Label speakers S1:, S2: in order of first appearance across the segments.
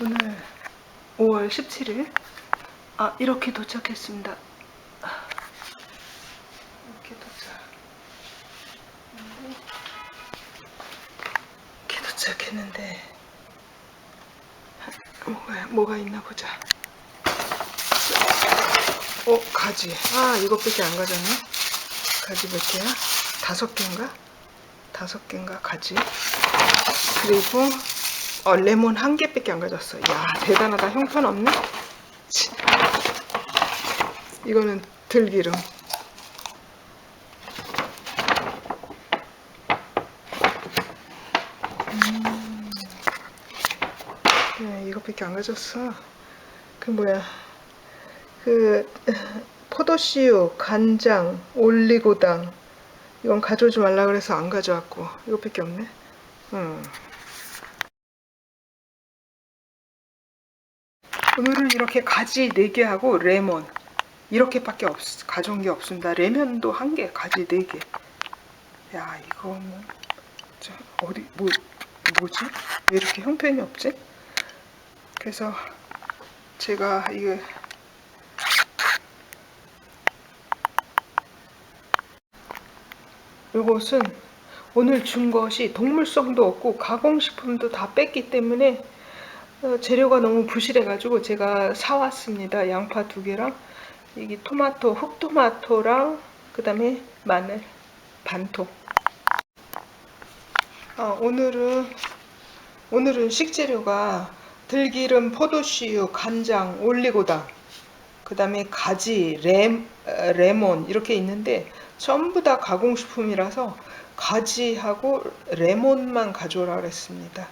S1: 오늘 5월 17일 아 이렇게 도착했습니다. 아, 이렇게 도착. 이렇게 도착했는데 뭐가 뭐가 있나 보자. 어 가지. 아 이것밖에 안 가졌네. 가지 몇 개야? 다섯 개인가? 다섯 개인가 가지. 그리고 어, 레몬 한 개밖에 안 가졌어. 야 대단하다. 형편없네. 치. 이거는 들기름. 음. 네, 이것밖에 안 가졌어. 그 뭐야? 그 포도씨유, 간장, 올리고당 이건 가져오지 말라 그래서 안 가져왔고 이것밖에 없네. 음. 오늘은 이렇게 가지 4개 하고 레몬 이렇게밖에 없, 가져온 게 없습니다. 레몬도 한 개, 가지 4개. 야 이거는 저 어디 뭐 뭐지? 왜 이렇게 형편이 없지? 그래서 제가 이게 이것은 오늘 준 것이 동물성도 없고 가공식품도 다 뺐기 때문에 어, 재료가 너무 부실해가지고 제가 사왔습니다. 양파 두 개랑 이게 토마토, 흑토마토랑 그 다음에 마늘 반통. 아, 오늘은 오늘은 식재료가 들기름, 포도씨유, 간장, 올리고당, 그 다음에 가지, 레, 어, 레몬 이렇게 있는데 전부 다 가공식품이라서 가지하고 레몬만 가져오라 그랬습니다.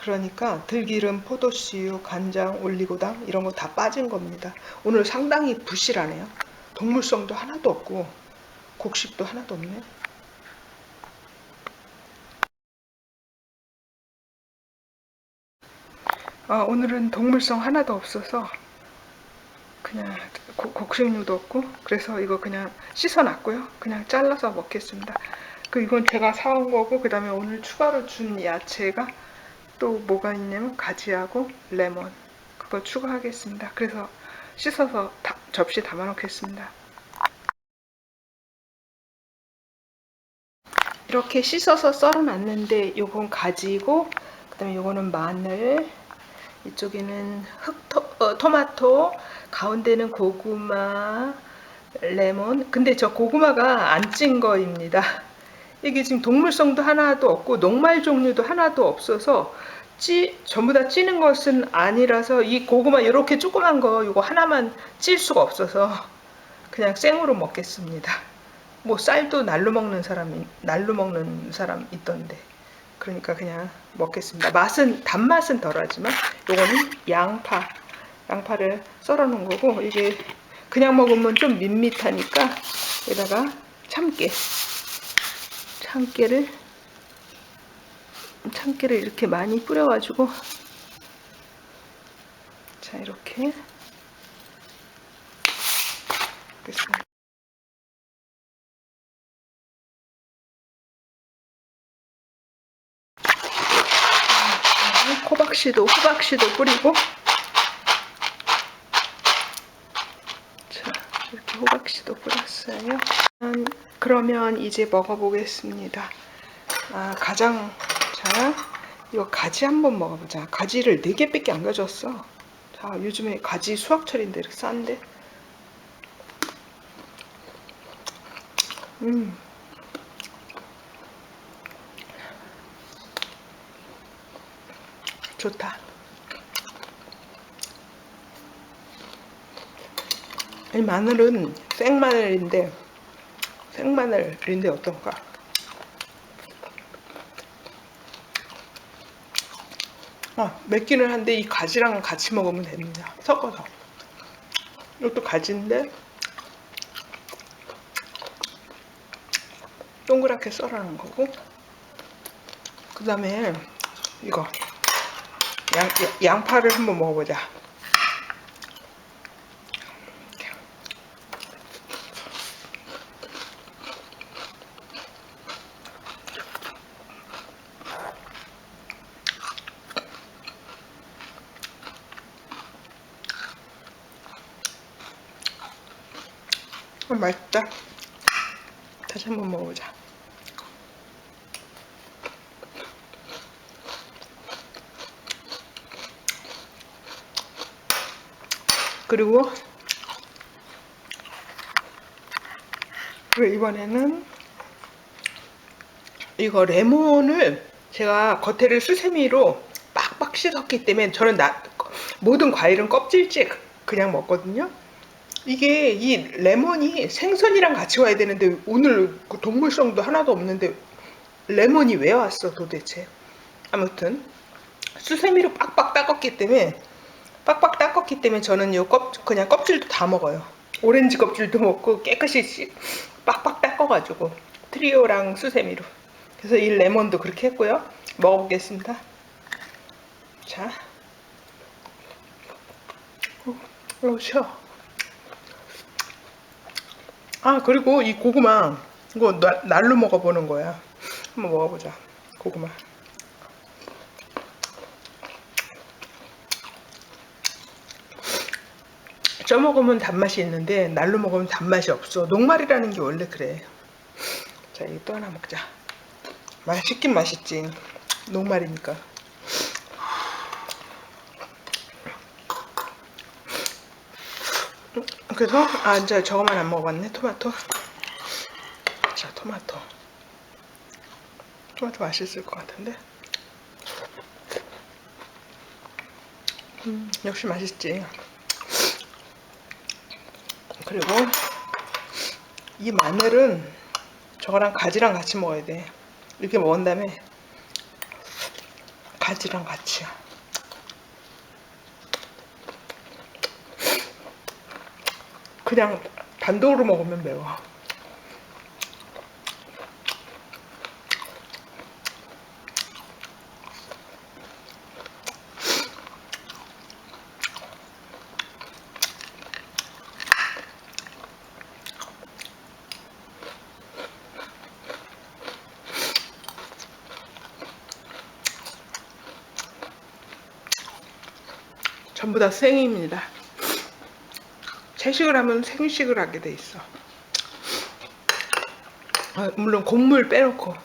S1: 그러니까 들기름, 포도씨유, 간장, 올리고당 이런 거 다 빠진 겁니다. 오늘 상당히 부실하네요. 동물성도 하나도 없고 곡식도 하나도 없네. 아, 오늘은 동물성 하나도 없어서 그냥 고- 곡식류도 없고 그래서 이거 그냥 씻어놨고요. 그냥 잘라서 먹겠습니다. 그 이건 제가 사온 거고 그 다음에 오늘 추가로 준 야채가 또 뭐가 있냐면 가지하고 레몬 그거 추가하겠습니다. 그래서 씻어서 다- 접시 담아 놓겠습니다. 이렇게 씻어서 썰어 놨는데 요건 가지고 그 다음에 요거는 마늘 이쪽에는 흑토 어, 토마토 가운데는 고구마 레몬 근데 저 고구마가 안 찐 거입니다. 이게 지금 동물성도 하나도 없고 녹말 종류도 하나도 없어서 찌 전부 다 찌는 것은 아니라서 이 고구마 이렇게 조그만 거 이거 하나만 찔 수가 없어서 그냥 생으로 먹겠습니다. 뭐 쌀도 날로 먹는 사람이 날로 먹는 사람 있던데 그러니까 그냥 먹겠습니다. 맛은 단맛은 덜하지만 요거는 양파 양파를 썰어 놓은 거고 이게 그냥 먹으면 좀 밋밋하니까 여기다가 참깨 참깨를 참깨를 이렇게 많이 뿌려가지고 자 이렇게 됐습니다. 호박씨도 호박씨도 뿌리고 자 이렇게 호박씨도 뿌렸어요. 음, 그러면 이제 먹어보겠습니다. 아, 가장 자 이거 가지 한번 먹어보자. 가지를 4개 밖에 안 가져왔어. 자 요즘에 가지 수확철인데 이렇게 싼데 음 좋다. 이 마늘은 생마늘인데 생마늘인데 어떤가? 아, 맵기는 한데 이 가지랑 같이 먹으면 됩니다. 섞어서. 이것도 가지인데 동그랗게 썰어놓은 거고 그 다음에 이거 양, 양파를 한번 먹어보자. 어, 맛있다. 다시 한번 먹어보자. 그리고 이번에는 이거 레몬을 제가 겉에를 수세미로 빡빡 씻었기 때문에 저는 나, 모든 과일은 껍질째 그냥 먹거든요. 이게 이 레몬이 생선이랑 같이 와야 되는데 오늘 그 동물성도 하나도 없는데 레몬이 왜 왔어 도대체? 아무튼 수세미로 빡빡 닦았기 때문에 빡빡 닦았기 때문에 저는 요 껍, 그냥 껍질도 다 먹어요. 오렌지 껍질도 먹고 깨끗이 씻- 빡빡 닦아가지고 트리오랑 수세미로. 그래서 이 레몬도 그렇게 했고요. 먹어보겠습니다. 자, 어, 어, 쉬어. 아 그리고 이 고구마 이거 나- 날로 먹어보는 거야. 한번 먹어보자. 고구마. 쪄 먹으면 단맛이 있는데 날로 먹으면 단맛이 없어. 녹말이라는 게 원래 그래. 자, 이거 또 하나 먹자. 맛있긴 맛있지. 녹말이니까. 그래서 아 이제 저거만 안 먹어봤네. 토마토. 자, 토마토. 토마토 맛있을 것 같은데. 음, 역시 맛있지. 그리고 이 마늘은 저거랑 가지랑 같이 먹어야 돼. 이렇게 먹은 다음에 가지랑 같이. 그냥 단독으로 먹으면 매워. 전부 다 생입니다. 채식을 하면 생식을 하게 돼 있어. 아, 물론 곡물 빼놓고.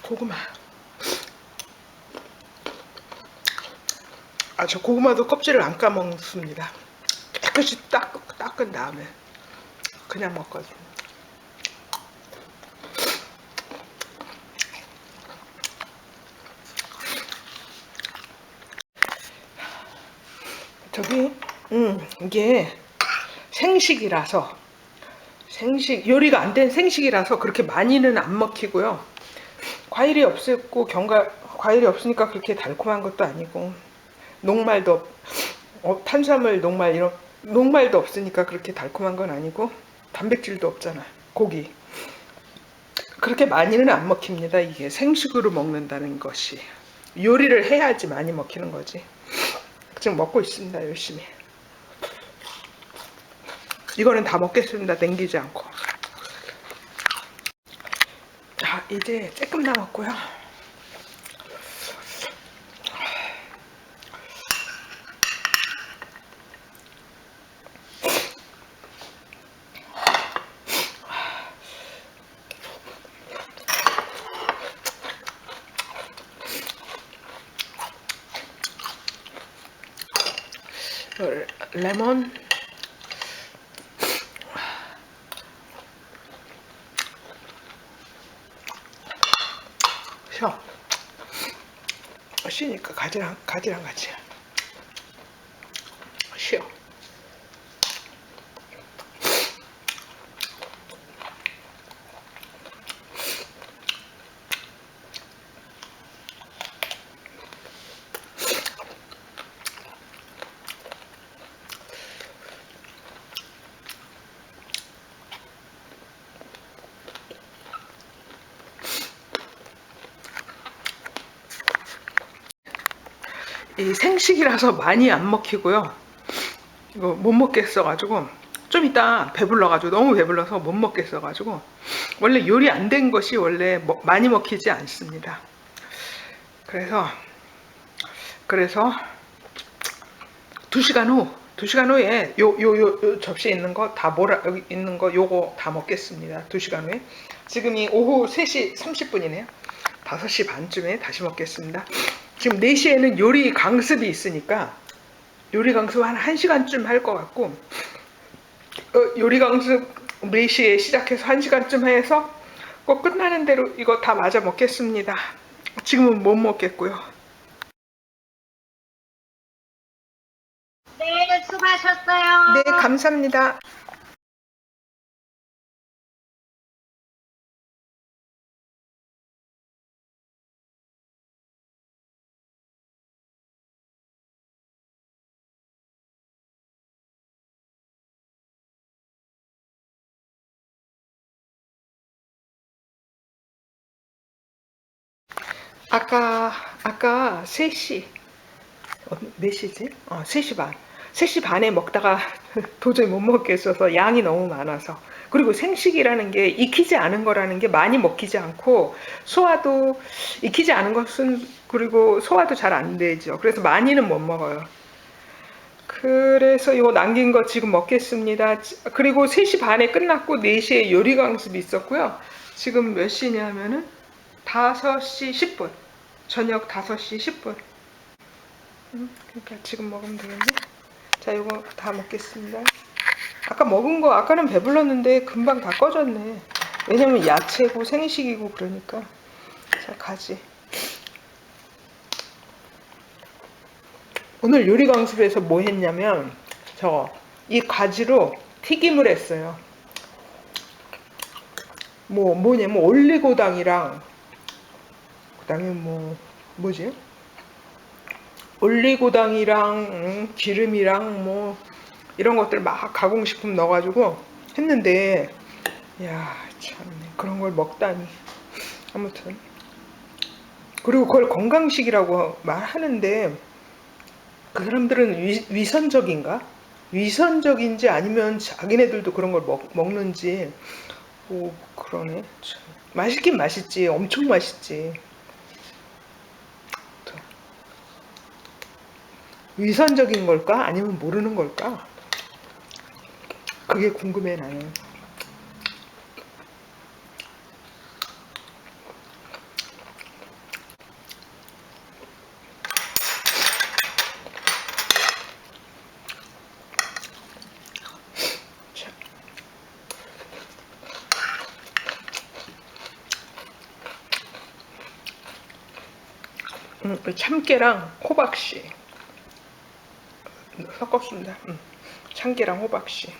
S1: 고구마. 아, 저 고구마도 껍질을 안 까먹습니다. 깨끗이 닦, 닦은 다음에 그냥 먹거든요. 저기, 음, 이게 생식이라서, 생식, 요리가 안 된 생식이라서 그렇게 많이는 안 먹히고요. 과일이 없었고, 견과, 과일이 없으니까 그렇게 달콤한 것도 아니고, 녹말도, 없- 어, 탄수화물 녹말, 이런, 녹말도 없으니까 그렇게 달콤한 건 아니고, 단백질도 없잖아, 고기. 그렇게 많이는 안 먹힙니다, 이게 생식으로 먹는다는 것이. 요리를 해야지 많이 먹히는 거지. 지금 먹고 있습니다 열심히. 이거는 다 먹겠습니다. 남기지 않고. 자 이제 조금 남았고요 레몬? 쉬어. 쉬니까 가지랑 가지랑 같이 쉬어 이 생식이라서 많이 안 먹히고요. 이거 못 먹겠어가지고 좀 이따 배불러가지고 너무 배불러서 못 먹겠어가지고 원래 요리 안 된 것이 원래 먹- 많이 먹히지 않습니다. 그래서 그래서 두 시간 후, 두 시간 후에 요 요 요 접시에 있는 거 다 몰아 있는 거 요거 다 먹겠습니다. 두 시간 후에 지금이 오후 3시 30분이네요. 5시 반쯤에 다시 먹겠습니다. 지금 4시에는 요리 강습이 있으니까 요리 강습 한 1시간쯤 할 것 같고 어, 요리 강습 4시에 시작해서 1시간쯤 해서 꼭 끝나는 대로 이거 다 맞아 먹겠습니다. 지금은 못 먹겠고요.
S2: 네, 수고하셨어요.
S1: 네, 감사합니다. 아까 아까 3시 어, 몇 시지? 어, 3시 반. 3시 반에 먹다가 도저히 못 먹겠어서 양이 너무 많아서. 그리고 생식이라는 게 익히지 않은 거라는 게 많이 먹히지 않고 소화도 익히지 않은 것은 그리고 소화도 잘 안 되죠. 그래서 많이는 못 먹어요. 그래서 이거 남긴 거 지금 먹겠습니다. 그리고 3시 반에 끝났고 4시에 요리 강습이 있었고요. 지금 몇 시냐면은 5시 10분. 저녁 5시 10분. 음, 그러니까 지금 먹으면 되겠네. 자, 이거 다 먹겠습니다. 아까 먹은 거 아까는 배불렀는데 금방 다 꺼졌네. 왜냐면 야채고 생식이고 그러니까. 자, 가지. 오늘 요리 강습에서 뭐 했냐면 저 이 가지로 튀김을 했어요. 뭐 뭐냐면 올리고당이랑 그다음에 뭐 뭐지? 올리고당이랑 음, 기름이랑 뭐 이런 것들 막 가공식품 넣어가지고 했는데 야 참네 그런 걸 먹다니 아무튼 그리고 그걸 건강식이라고 말하는데 그 사람들은 위, 위선적인가? 위선적인지 아니면 자기네들도 그런 걸 먹, 먹는지 오 그러네 참. 맛있긴 맛있지 엄청 맛있지 위선적인 걸까? 아니면 모르는 걸까? 그게 궁금해 나는. 자. 음, 그 참깨랑 호박씨. 섞었습니다. 음. 참깨랑 호박씨.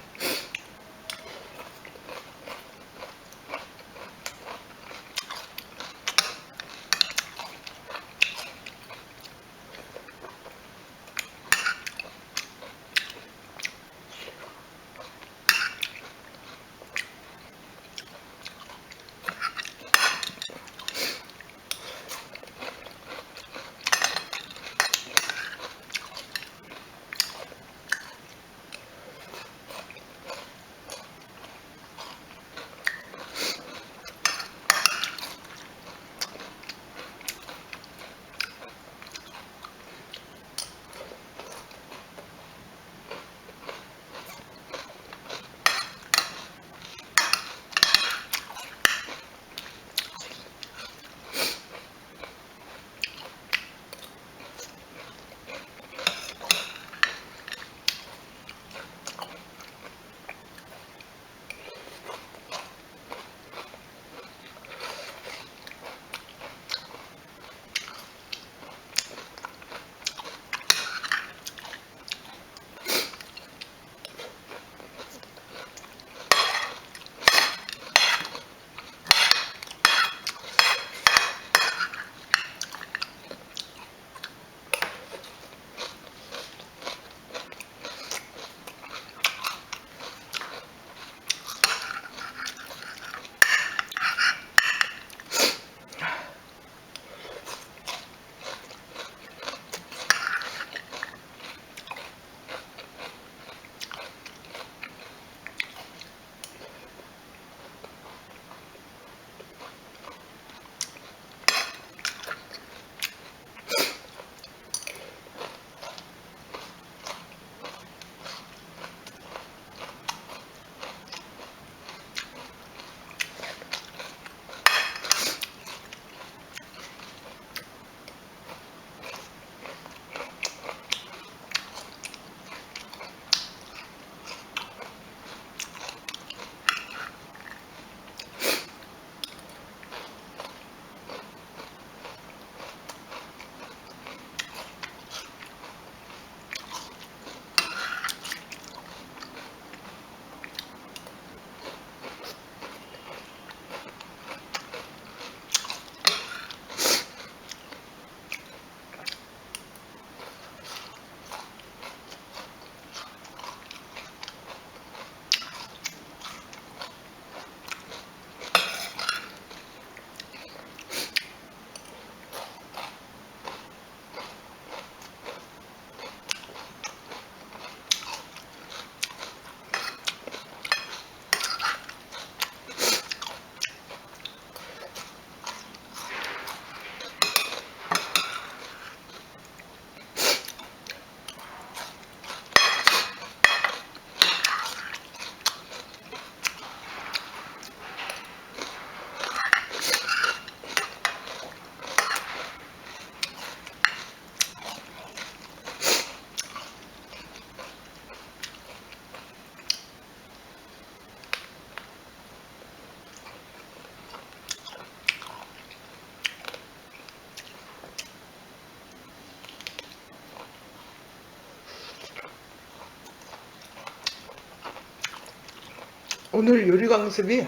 S1: 오늘 요리 강습이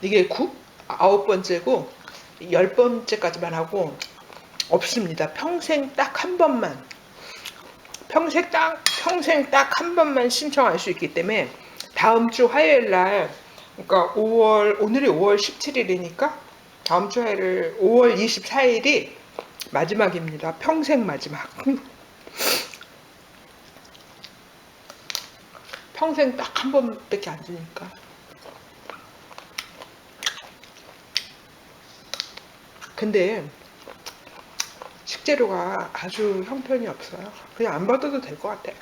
S1: 이게 구, 아홉 번째고 열 번째까지만 하고 없습니다. 평생 딱 한 번만 평생 딱 평생 딱 한 번만 신청할 수 있기 때문에 다음 주 화요일 날 그러니까 5월 오늘이 5월 17일이니까 다음 주 화요일 5월 24일이 마지막입니다. 평생 마지막. 평생 딱 한 번밖에 안 주니까. 근데 식재료가 아주 형편이 없어요. 그냥 안 받아도 될 것 같아요.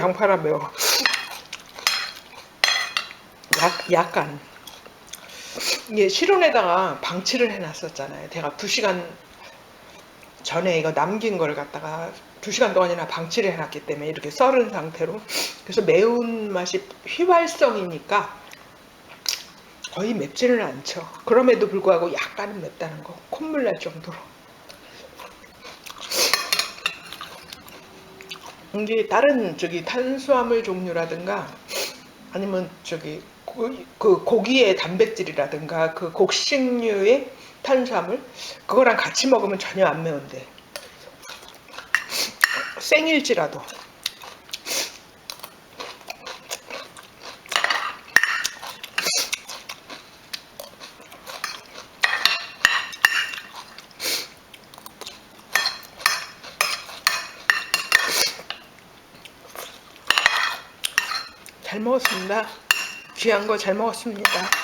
S1: 양파라 매워. 약, 약간. 이게 실온에다가 방치를 해놨었잖아요. 제가 2시간 전에 이거 남긴 걸 갖다가 2시간 동안이나 방치를 해놨기 때문에 이렇게 썰은 상태로. 그래서 매운맛이 휘발성이니까 거의 맵지는 않죠. 그럼에도 불구하고 약간은 맵다는 거. 콧물 날 정도로. 이게 다른 저기 탄수화물 종류라든가 아니면 저기 고, 그 고기의 단백질이라든가 그 곡식류의 탄수화물 그거랑 같이 먹으면 전혀 안 매운데. 생일지라도 잘 먹었습니다. 귀한 거 잘 먹었습니다.